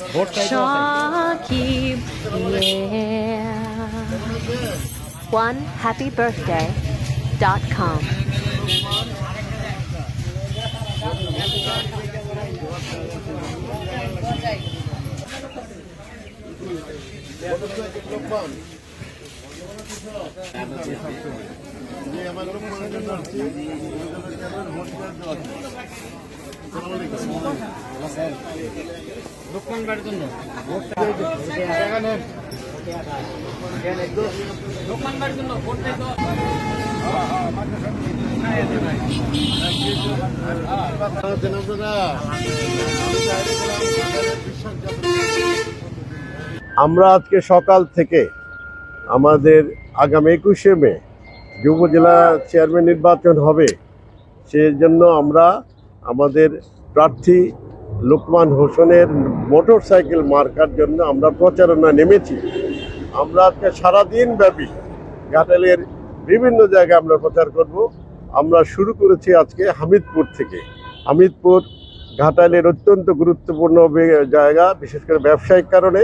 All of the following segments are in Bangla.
is Shakib. Yeah. OneHappyBirthday.com. What আমরা আজকে সকাল থেকে আমাদের আগামী একুশে মে যে উপজেলা চেয়ারম্যান নির্বাচন হবে, সেজন্য আমরা আমাদের প্রার্থী লোকমান হোসেনের মোটর সাইকেল মার্কার জন্য আমরা প্রচারণা নেমেছি। আমরা আজকে সারাদিন ব্যাপী ঘাটালের বিভিন্ন জায়গায় আমরা প্রচার করব। আমরা শুরু করেছি আজকে হামিদপুর থেকে। হামিদপুর ঘাটালের অত্যন্ত গুরুত্বপূর্ণ জায়গা, বিশেষ করে ব্যবসায়িক কারণে।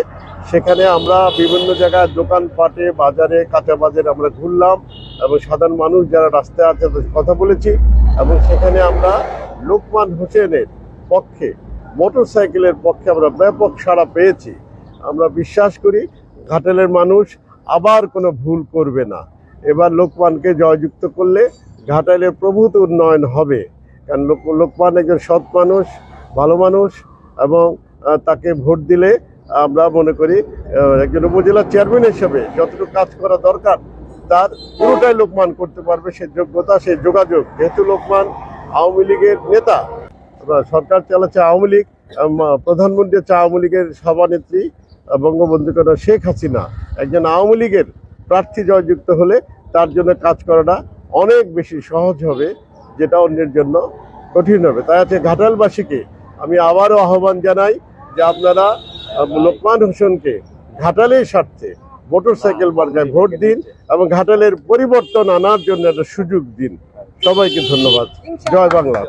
সেখানে আমরা বিভিন্ন জায়গায় দোকানপাটে, বাজারে, কাঁচা বাজারে আমরা ঘুরলাম এবং সাধারণ মানুষ যারা রাস্তায় আছে তাদের কথা বলেছি এবং সেখানে আমরা লোকমান হোসেনের পক্ষে মোটর সাইকেলের পক্ষে আমরা ব্যাপক সাড়া পেয়েছি। আমরা বিশ্বাস করি ঘাটালের মানুষ আবার কোনো ভুল করবে না। এবার লোকমানকে জয়যুক্ত করলে ঘাটালের প্রভূত উন্নয়ন হবে। কারণ লোক লোকমান একজন সৎ মানুষ, ভালো মানুষ এবং তাকে ভোট দিলে আমরা মনে করি একজন উপজেলা চেয়ারম্যান হিসেবে যতটুকু কাজ করা দরকার, তার পুরোটাই লোকমান করতে পারবে সে যোগ্যতা, সে যোগাযোগ। যেহেতু লোকমান আওয়ামী লীগের নেতা সরকার চালাচ্ছে আওয়ামী লীগ প্রধানমন্ত্রী হচ্ছে আওয়ামী লীগের সভানেত্রী বঙ্গবন্ধু কন্যা শেখ হাসিনা। একজন আওয়ামী লীগের প্রার্থী জয়যুক্ত হলে তার জন্য কাজ করাটা অনেক বেশি সহজ হবে। যেটা অন্যের জন্য কঠিন হবে। তাই আছে ঘাটালবাসীকে আমি আবারও আহ্বান জানাই যে আপনারা লোকমান হোসেনকে ঘাটালের স্বার্থে মোটর সাইকেল মার্কায় ভোট দিন এবং ঘাটালের পরিবর্তন আনার জন্য একটা সুযোগ দিন। সবাইকে ধন্যবাদ। জয় বাংলা।